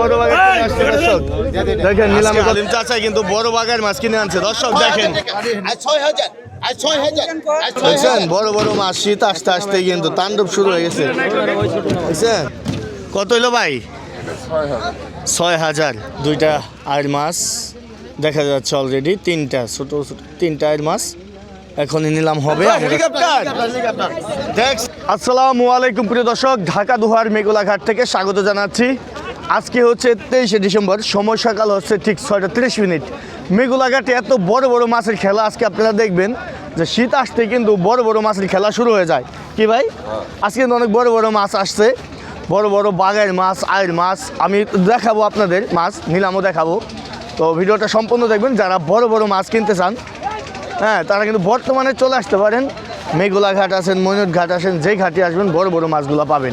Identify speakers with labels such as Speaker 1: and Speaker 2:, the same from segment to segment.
Speaker 1: বড় আসছে দর্শক। দেখেন নিলামে আলিম চাচা কিন্তু বড় বাগান মাছ কিনে আনছে। দর্শক দেখেন।
Speaker 2: ছয় হাজার ছয় হাজার ছয়
Speaker 1: দেখছেন বড় বড় মাছ শীত আসতে আসতে কিন্তু তাণ্ডব শুরু হয়ে গেছে। কত হইল ভাই? ছয় হাজার। দুইটা আয়ের মাছ দেখা যাচ্ছে অলরেডি তিনটা ছোট ছোট তিনটা আয়ের মাছ এখনই নিলাম হবে। আসসালামু আলাইকুম প্রিয় দর্শক ঢাকা দুহার মেঘুলাঘাট থেকে স্বাগত জানাচ্ছি। আজকে হচ্ছে তেইশে ডিসেম্বর, সময় সকাল হচ্ছে ঠিক ছয়টা তিরিশ মিনিট। মেঘুলাঘাটে এত বড় বড় মাছের খেলা আজকে আপনারা দেখবেন যে শীত আসতে কিন্তু বড় বড় মাছের খেলা শুরু হয়ে যায়। কি ভাই? আজকে কিন্তু অনেক বড় বড় মাছ আসছে। বড় বড় বাগার মাছ আয়ের মাছ। আমি দেখাবো আপনাদের মাছ, নিলামও দেখাবো। তো ভিডিওটা সম্পূর্ণ দেখবেন। যারা বড় বড় মাছ কিনতে চান হ্যাঁ তারা কিন্তু বর্তমানে চলে আসতে পারেন। মেঘুলা ঘাট আছেন ময়ূর ঘাট আছেন যেই ঘাটে আসবেন, বড় বড় মাছগুলো পাবেন।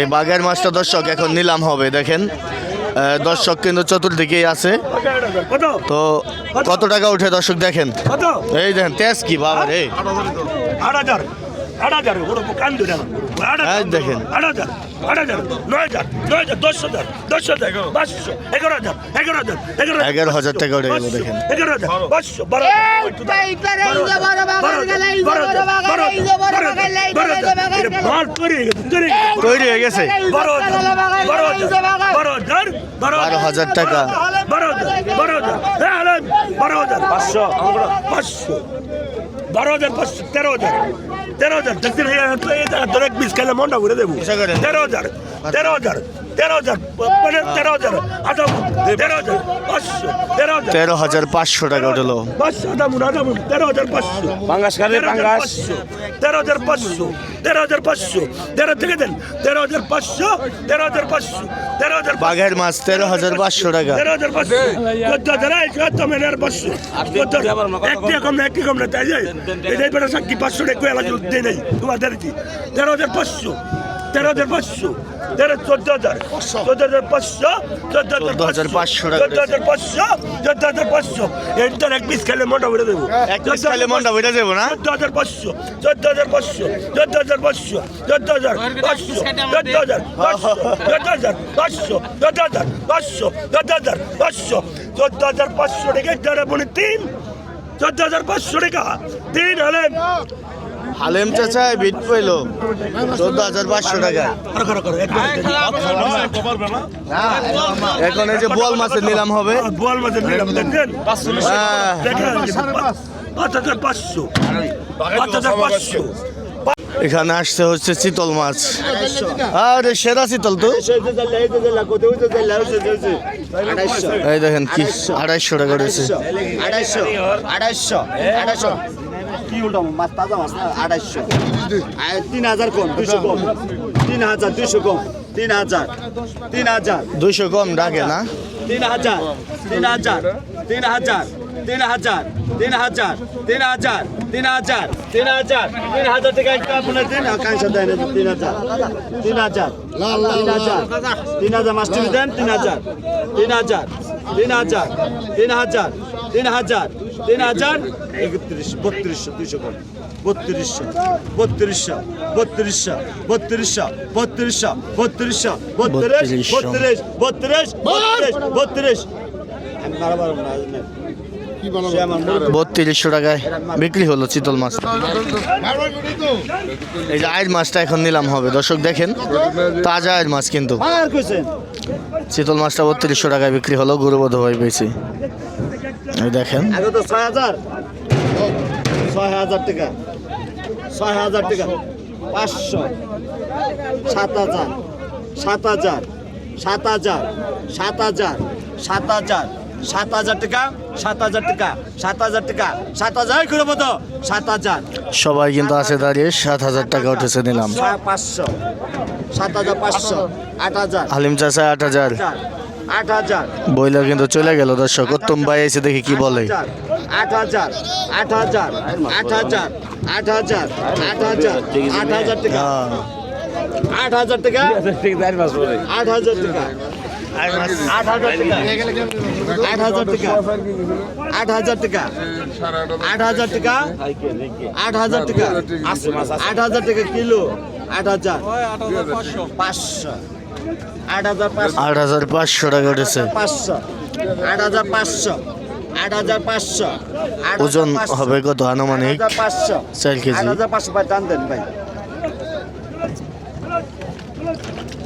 Speaker 1: এই বাঘের
Speaker 2: মাছটা
Speaker 1: দর্শক এখন নিলাম হবে দেখেন দর্শক কিন্তু চতুর্দিকেই আছে তো কত টাকা উঠে দর্শক দেখেন এই দেখেন তেজ কি বাবা রে দেখেন
Speaker 3: এগারো হাজার
Speaker 1: টাকা দেখেন
Speaker 3: তৈরি হয়ে গেছে। বারো হাজার
Speaker 1: টাকা।
Speaker 3: বারো হাজার পাঁচশো পাঁচশো। বারো হাজার পাঁচশো তেরো হাজার। তেরো হাজার দেখছেন দরেক বিষ খেলে মনটা ঘুরে দেবো। তেরো হাজার তেরো হাজার তেরো হাজার মানে তেরো হাজার আঠারো তেরো হাজার পাঁচশো। তেরো হাজার
Speaker 1: পাঁচশো টাকা উঠল
Speaker 3: তেরো হাজার পাঁচশো
Speaker 4: পাঙ্গাস খাবে,
Speaker 3: তেরো হাজার
Speaker 4: পাঙ্গাস।
Speaker 3: পাঁচশো তেরো হাজার পাঁচশো তেরো হাজার পাঁচশো তেরো থেকে দেন তেরো হাজার পাঁচশো তেরো হাজার পাঁচশো তেরো হাজার
Speaker 1: বাঘের মাছ তেরো হাজার পাঁচশো টাকা
Speaker 3: তেরো হাজার পাঁচশো চোদ্দ হাজার চোদ্দ মেনের পাঁচশো একটি কম না একটি কম না তাই যায় এটাই বেটা সাক্ষী পাঁচশো টাকা এলাকা দিয়ে নেই তোমাদের কি তেরো হাজার পাঁচশো তেরো হাজার পাঁচশো তেরো চোদ্দ হাজার চোদ্দ হাজার পাঁচশো চোদ্দ
Speaker 1: হাজার পাঁচশো টাকা
Speaker 3: চোদ্দ হাজার পাঁচশো চোদ্দ হাজার পাঁচশো এইটার এক পিস খেলে মোটা ভরে দেবো
Speaker 1: খাইলে মনটা বইটা যাব না
Speaker 3: চোদ্দ হাজার পাঁচশো চোদ্দ হাজার পাঁচশো চোদ্দ হাজার পাঁচশো চোদ্দ হাজার পাঁচশো চোদ্দ হাজার পাঁচশো চোদ্দ হাজার পাঁচশো চোদ্দ হাজার পাঁচশো চোদ্দ হাজার পাঁচশো চোদ্দ হাজার পাঁচশো টাকা একটা বলি তিন চোদ্দ হাজার পাঁচশো টাকা তিন হলেন
Speaker 1: হালেম চাচা বিট পাইলো। চোদ্দ হাজার পাঁচশো টাকা এখন এই যে বোয়াল মাছের নিলাম হবে। এখানে আসছে হচ্ছে চিতল মাছ। আরে, সেরা চিতল তো। এই দেখেন কি, আড়াইশো টাকা রয়েছে।
Speaker 2: আড়াইশো আড়াইশো আড়াইশো। কি উল্টো মাছ তাজা মাছ না আড়াইশো তিন হাজার কম দুশো কম তিন হাজার দুশো কম তিন হাজার তিন হাজার
Speaker 1: দুইশো কম ডাকে না
Speaker 2: তিন হাজার তিন হাজার তিন হাজার তিন হাজার তিন হাজার তিন হাজার তিন হাজার তিন হাজার তিন হাজার থেকে একটা আপনার দিন কাঁচা দেন তিন হাজার তিন হাজার তিন হাজার তিন হাজার মাস্টার দেন তিন হাজার তিন হাজার তিন হাজার তিন হাজার তিন হাজার তিন হাজার। একত্রিশ বত্রিশশো দুইশো কোটি বত্রিশশো বত্রিশশো বত্রিশশো বত্রিশশো বত্রিশশো বত্রিশশো বত্রিশ বত্রিশ বত্রিশ বত্রিশ বত্রিশ। আমি বারবার।
Speaker 1: বত্রিশশো টাকায় বিক্রি হলো চিতল মাছ। এই যে আয়ের মাছটা এখন নিলাম হবে। দর্শক দেখেন তাজা আয়ের মাছ কিন্তু। চিতল মাছটা বত্রিশশো টাকায় বিক্রি হলো গুরুবোধ হয়ে পেয়েছি এই দেখেন।
Speaker 2: তো ছয় হাজার। ছয় হাজার টাকা। ছয় হাজার টাকা। পাঁচশো। সাত হাজার। সাত হাজার। সাত হাজার। সাত হাজার। সাত হাজার। সাত হাজার টাকা সাত হাজার টাকা সাত হাজার টাকা সাত হাজার করে মতো সাত হাজার।
Speaker 1: সবাই কিন্তু আছে দাঁড়িয়ে সাত হাজার টাকা উঠেছে নিলাম।
Speaker 2: পাঁচশো। সাত হাজার পাঁচশো আট হাজার।
Speaker 1: হালিম চাষা আট হাজার।
Speaker 2: আট হাজার।
Speaker 1: বইলার কিন্তু চলে গেল দর্শক উত্তম ভাই এসে দেখি কি বলে।
Speaker 2: আট হাজার আট হাজার আট হাজার আট হাজার আট হাজার আট হাজার টাকা।
Speaker 1: হ্যাঁ।
Speaker 2: আট হাজার টাকা। আট হাজার টাকা। আট হাজার টাকা আট হাজার টাকা আট হাজার টাকা আট হাজার টাকা আট হাজার টাকা আট হাজার টাকা কিলো আট হাজার পাঁচশো আট হাজার পাঁচশো
Speaker 1: আট হাজার পাঁচশো টাকা উঠেছে
Speaker 2: পাঁচশো আট হাজার পাঁচশো আট হাজার পাঁচশো আট হাজার
Speaker 1: ওজন হবে কত আনুমানিক চার কেজি।
Speaker 2: আট হাজার পাঁচশো ভাই টান দেন ভাই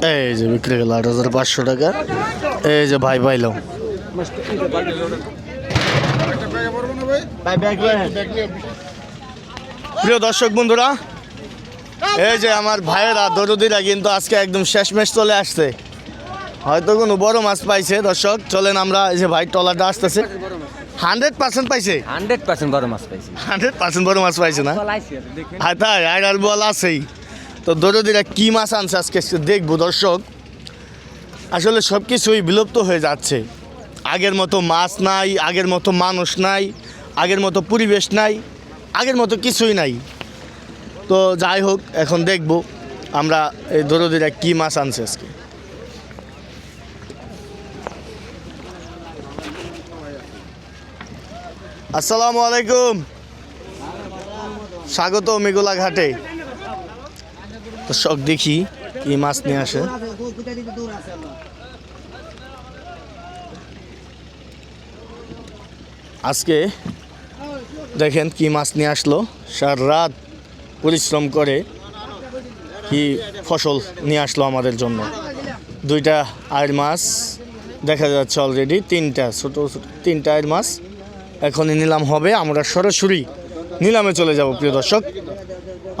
Speaker 1: এই যে বিক্রি গেল আট হাজার পাঁচশো টাকা। এই যে ভাই পাইলাম। প্রিয় দর্শক বন্ধুরা এই যে আমার ভাইয়েরা দরদিরা কিন্তু আজকে একদম শেষমেশ চলে আসছে। হয়তো কোনো বড় মাছ পাইছে দর্শক চলেন আমরা এই যে ভাই টলারটা আসতেছে। হান্ড্রেড পার্সেন্ট পাইছে?
Speaker 4: হান্ড্রেড পার্সেন্ট বড় মাছ পাইছে।
Speaker 1: হান্ড্রেড পার্সেন্ট বড় মাছ পাইছে না? হ্যাঁ তাই আর বল আছেই। তো দরদিরা কি মাছ আনছে আজকে দেখব, দর্শক। আসলে সব কিছুই বিলুপ্ত হয়ে যাচ্ছে। আগের মতো মাছ নাই, আগের মতো মানুষ নাই, আগের মতো পরিবেশ নাই, আগের মতো কিছুই নাই। তো যাই হোক, এখন দেখব আমরা এই দরদিরা কি মাছ আনছে আজকে। আসসালামু আলাইকুম। স্বাগত মেঘলা ঘাটে। শখ দেখি কি মাছ নিয়ে আসে। আজকে দেখেন কি মাছ নিয়ে আসলো। সার রাত পরিশ্রম করে কি ফসল নিয়ে আসলো আমাদের জন্য। দুইটা আয়ের মাছ দেখা যাচ্ছে অলরেডি তিনটা, ছোট ছোট, তিনটা আয়ের মাছ এখনই নিলাম হবে। আমরা সরাসরি নিলামে চলে যাব, প্রিয় দর্শক।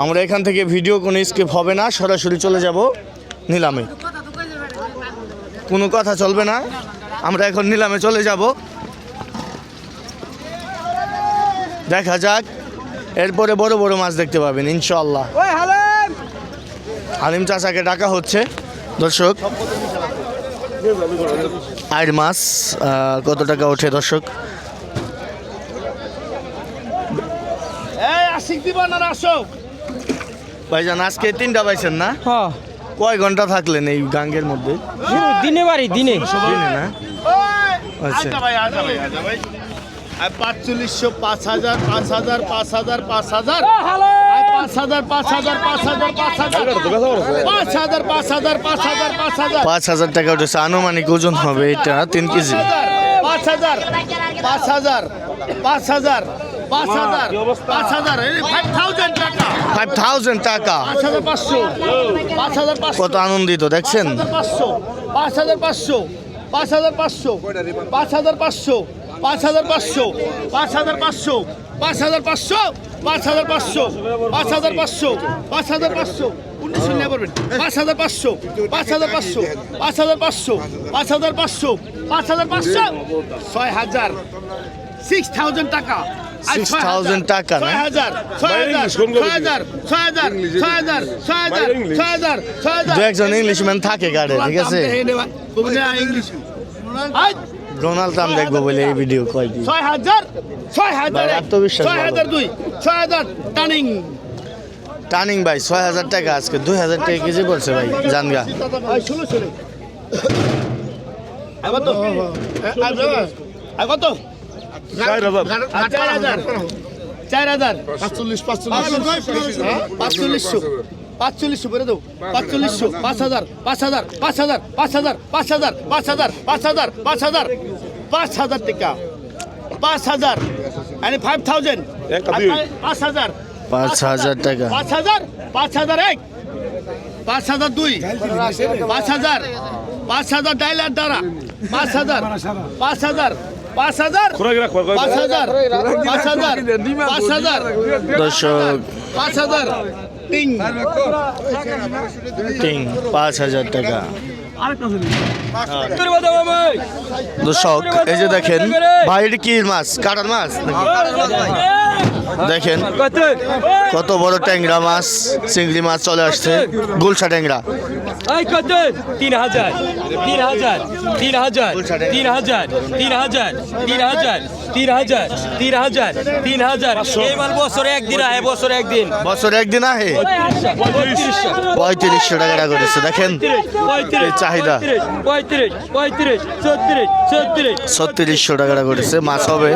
Speaker 1: আমরা এখান থেকে ভিডিও কোনো স্কিপ হবে না সরাসরি চলে যাব নিলামে। কোনো কথা চলবে না আমরা এখন নিলামে চলে যাব। দেখা যাক এরপরে বড় বড় মাছ দেখতে পাবেন ইনশাল্লাহ হালিম! চাচাকে ডাকা হচ্ছে দর্শক। আয়ের মাছ কত টাকা ওঠে দর্শক? ভাইজান আজকে তিনটা পাইছেন না
Speaker 4: হ্যাঁ
Speaker 1: কয় ঘণ্টা থাকলেন এই গাঙ্গের মধ্যে
Speaker 4: দিনে বাড়ি দিনে
Speaker 1: দিনে না আচ্ছা
Speaker 5: পাঁচচল্লিশশো পাঁচ হাজার পাঁচ হাজার পাঁচ হাজার পাঁচ হাজার পাঁচ হাজার পাঁচ হাজার পাঁচ হাজার পাঁচ হাজার পাঁচ হাজার পাঁচ হাজার পাঁচ হাজার পাঁচ হাজার
Speaker 1: পাঁচ হাজার টাকা উঠেছে আনুমানিক ওজন হবে এটা তিন কেজি
Speaker 5: পাঁচ হাজার পাঁচ হাজার পাঁচ হাজার পাঁচ হাজার পাঁচ হাজার ফাইভ থাউজেন্ড টাকা
Speaker 1: ফাইভ থাউজেন্ড টাকা
Speaker 5: পাঁচ হাজার পাঁচশো পাঁচ হাজার পাঁচশো
Speaker 1: কত আনন্দিত দেখছেন
Speaker 5: পাঁচশো পাঁচ হাজার পাঁচশো পাঁচ হাজার পাঁচশো পাঁচ হাজার পাঁচশো পাঁচ হাজার পাঁচশো পাঁচ হাজার পাঁচশো পাঁচ হাজার পাঁচশো পাঁচ হাজার পাঁচশো পাঁচ হাজার পাঁচশো পাঁচ হাজার পাঁচশো উনিশশো নিয়ে পারবেন পাঁচ হাজার পাঁচশো পাঁচ হাজার পাঁচশো পাঁচ হাজার পাঁচশো পাঁচ হাজার পাঁচশো পাঁচ হাজার পাঁচশো ছয় হাজার সিক্স থাউজেন্ড টাকা সিক্স
Speaker 1: থাউজেন্ড টাকা না? দু একজন ইংলিশ ম্যান থাকে গাড়ে ঠিক আছে? ডোনাল্ড দেখব বলে এই ভিডিও কয়টি
Speaker 5: ছয় হাজার ছয়
Speaker 1: আত্মবিশ্বাস
Speaker 5: দুই ছয়
Speaker 1: ভাই ছয় হাজার টাকা আজকে দুই হাজার টাকা কেজি বলছে ভাই জানগা।
Speaker 5: কত? চার হাজার চার হাজার পাঁচচল্লিশ পাঁচচল্লিশশো পাঁচচল্লিশশো বেরো দেবো পাঁচচল্লিশশো পাঁচ হাজার পাঁচ হাজার পাঁচ হাজার পাঁচ হাজার পাঁচ হাজার পাঁচ হাজার পাঁচ হাজার পাঁচ হাজার পাঁচ হাজার টাকা পাঁচ হাজার মানে ফাইভ থাউজেন্ড পাঁচ হাজার
Speaker 1: পাঁচ হাজার টাকা
Speaker 5: পাঁচ হাজার পাঁচ হাজার এক পাঁচ হাজার দুই পাঁচ হাজার পাঁচ হাজার ডাইলার দ্বারা পাঁচ হাজার পাঁচ হাজার
Speaker 1: দর্শক।
Speaker 5: পাঁচ হাজার।
Speaker 1: টাকা। এই যে দেখেন ভাইয়ের কি মাছ? কাটার মাছ দেখেন কত বড় ট্যাংরা মাছ চিংড়ি মাছ চলে আসছে গুলশা ট্যাংরা।
Speaker 6: তিন হাজার তিন হাজার তিন হাজার তিন হাজার তিন হাজার তিন হাজার তিন হাজার তিন হাজার তিন হাজার। এই মাল বছরে একদিন আহে বছরে একদিন।
Speaker 1: বছর একদিন আহে?
Speaker 6: পঁয়ত্রিশশো
Speaker 1: টাকা করেছে দেখেন। চাহিদা।
Speaker 6: পঁয়ত্রিশ পঁয়ত্রিশ ছত্রিশ ছত্রিশ।
Speaker 1: ছত্রিশশো টাকা করেছে মাছ হবে।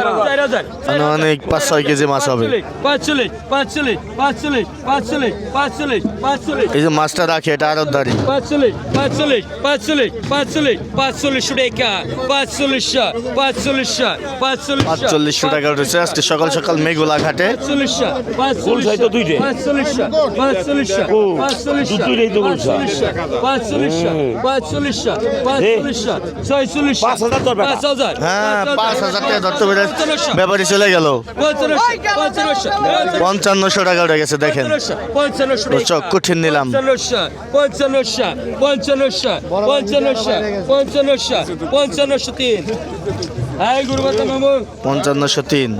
Speaker 1: অনেক পাঁচ ছয় কেজি মাছ হবে।
Speaker 6: পাঁচচল্লিশ পাঁচচল্লিশ পাঁচচল্লিশ পাঁচচল্লিশ পাঁচচল্লিশ পাঁচচল্লিশ
Speaker 1: এই যে মাছটা রাখে এটা আরও দাঁড়ি।
Speaker 6: পাঁচচল্লিশ পাঁচচল্লিশ পাঁচচল্লিশ পাঁচচল্লিশ পাঁচচল্লিশ টাকা পাঁচচল্লিশশো পাঁচচল্লিশশো পাঁচচল্লিশ
Speaker 1: পাঁচচল্লিশশো টাকা উঠেছে। আজকে সকাল সকাল মেঘুলা ঘাটে।
Speaker 6: পাঁচচল্লিশশো পাঁচচল্লিশশো পাঁচচল্লিশশো পাঁচচল্লিশশো পাঁচচল্লিশশো পাঁচচল্লিশশো পাঁচচল্লিশশো পাঁচচল্লিশশো ছয়চল্লিশশো পাঁচ হাজার
Speaker 1: হ্যাঁ পাঁচ হাজার টাকা ধরতে পেরে ব্যাপারই চলে গেল।
Speaker 6: পঞ্চান্নশো
Speaker 1: টাকা উঠে গেছে দেখেন। দর্শক কঠিন নিলাম।
Speaker 6: পঞ্চান্নশো পঞ্চান্নশো পঞ্চান্নশো পঞ্চান্নশো পঞ্চান্নশো তিন।
Speaker 1: পঞ্চান্নশো তিন।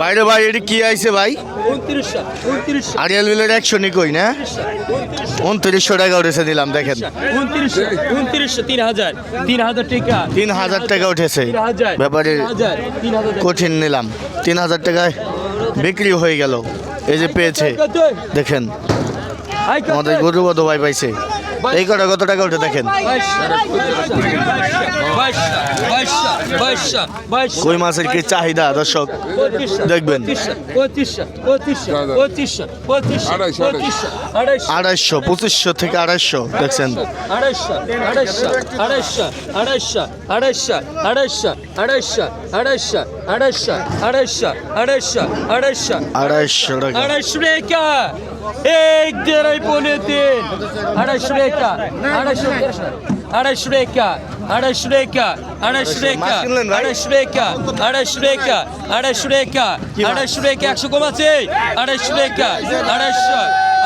Speaker 1: বাইরে ভাই এটি কি আইছে ভাই? আরিয়াল বিলের একশো নিকই না? উনত্রিশশো টাকা উঠেছে দিলাম দেখেন।
Speaker 6: তিন হাজার টাকা।
Speaker 1: উঠেছে। ব্যাপারে কঠিন নিলাম। তিন হাজার টাকায় বিক্রি হয়ে গেল। এই যে পেয়েছে। দেখেন আমাদের গরুবধ ভাই পাইছে। এই কটা কত টাকা ওঠে দেখেন কই মাছের কি চাহিদা দর্শক দেখবেন আড়াইশো পঁচিশশো থেকে আড়াইশো দেখছেন
Speaker 6: আড়াইশো আড়াইশো আড়াইশো আড়াইশো আড়াইশো আড়াইশো আড়াইশো আড়াইশো আড়াইশো আড়াইশো আড়াইশো আড়াইশো
Speaker 1: আড়াইশো
Speaker 6: আড়াইশো টাকা এক দেড়াই পনে তিন আড়াইশো টাকা আড়াইশো আড়াইশো টাকা আড়াইশো টাকা আড়াইশো টাকা? আড়াইশো টাকা আড়াইশো টাকা আড়াইশো টাকা আড়াইশো টাকা একশো কম আছে আড়াইশো টাকা আড়াইশো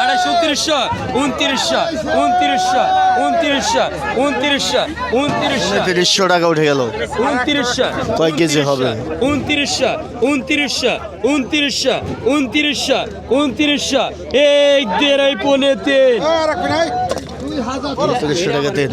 Speaker 6: আড়াইশো উনত্রিশশো উনত্রিশশো উনত্রিশশো উনত্রিশশো উনত্রিশশো। উনত্রিশশো
Speaker 1: তিরিশশো টাকা উঠে গেল।
Speaker 6: উনত্রিশশো
Speaker 1: কয় কেজি হবে?
Speaker 6: উনত্রিশশো উনত্রিশশো উনত্রিশশো উনত্রিশশো উনত্রিশশো এক দেড়াই পনে তিন
Speaker 1: টাকা দিন।